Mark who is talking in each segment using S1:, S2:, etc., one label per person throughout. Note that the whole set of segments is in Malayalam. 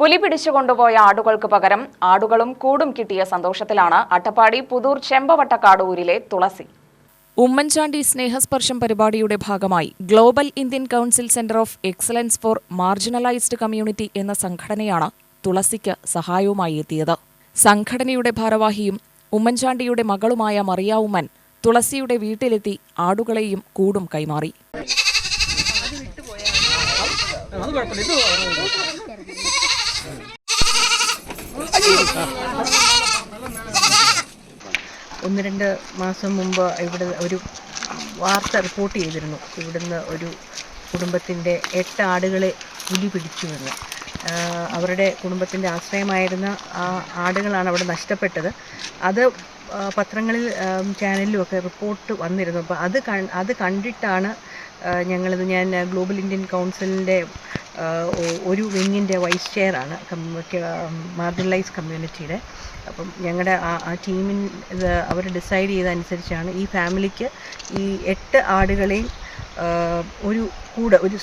S1: പുലി പിടിച്ചുകൊണ്ടുപോയ ആടുകൾക്ക് പകരം ആടുകളും കൂടും കിട്ടിയ സന്തോഷത്തിലാണ് അട്ടപ്പാടി പുതൂർ ചെമ്പവട്ടക്കാടൂരിലെ തുളസി. ഉമ്മൻചാണ്ടി സ്നേഹസ്പർശം പരിപാടിയുടെ ഭാഗമായി global Indian council centre of excellence for marginalised community എന്ന സംഘടനയാണ് തുളസിക്ക് സഹായവുമായി എത്തിയത്. സംഘടനയുടെ ഭാരവാഹിയും ഉമ്മൻചാണ്ടിയുടെ മകളുമായ മറിയ ഉമ്മൻ തുളസിയുടെ വീട്ടിലെത്തി ആടുകളെയും കൂടും കൈമാറി.
S2: ഒന്ന് രണ്ട് മാസം മുമ്പ് ഇവിടെ ഒരു വാർത്ത റിപ്പോർട്ട് ചെയ്തിരുന്നു. ഇവിടുന്ന് ഒരു കുടുംബത്തിന്റെ എട്ട് ആടുകളെ പുലി പിടിച്ചുവെന്ന് അവരുടെ കുടുംബത്തിന്റെ ആശ്രയമായിരുന്ന ആ ആടുകളാണ് അവിടെ നഷ്ടപ്പെട്ടത്. അത് പത്രങ്ങളിൽ ചാനലിലും ഒക്കെ റിപ്പോർട്ട് വന്നിരുന്നു. അപ്പോൾ അത് അത് കണ്ടിട്ടാണ് ഞങ്ങളിത് ഞാൻ ഗ്ലോബൽ ഇന്ത്യൻ കൗൺസിലിന്റെ ഒരു വിങ്ങിന്റെ വൈസ് ചെയറാണ് മാർജിനലൈസ് കമ്മ്യൂണിറ്റിയുടെ അപ്പം ഞങ്ങളുടെ ആ ആ ടീമിൻ അവർ ഡിസൈഡ് ചെയ്തതനുസരിച്ചാണ് ഈ ഫാമിലിക്ക് ഈ എട്ട് ആടുകളെയും ഒരു കൂട് ഒരു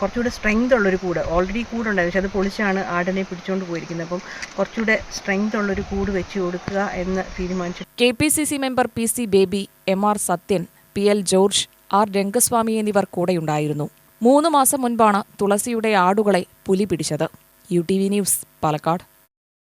S2: കുറച്ചുകൂടെ സ്ട്രെങ്ത് ഉള്ളൊരു കൂട്. ഓൾറെഡി കൂടുണ്ടായിരുന്നു. പക്ഷെ അത് പൊളിച്ചാണ് ആടിനെ പിടിച്ചുകൊണ്ട് പോയിരിക്കുന്നത്. അപ്പം കുറച്ചുകൂടെ സ്ട്രെങ്ത് ഉള്ളൊരു കൂട് വെച്ച് കൊടുക്കുക എന്ന് തീരുമാനിച്ചു.
S1: K P C C member P C Baby M R Sathyan P L George R Rangaswamy എന്നിവർ കൂടെയുണ്ടായിരുന്നു. മൂന്ന് മാസം മുൻപാണ് തുളസിയുടെ ആടുകളെ പുലി പിടിച്ചത്. U T V news Palakkad.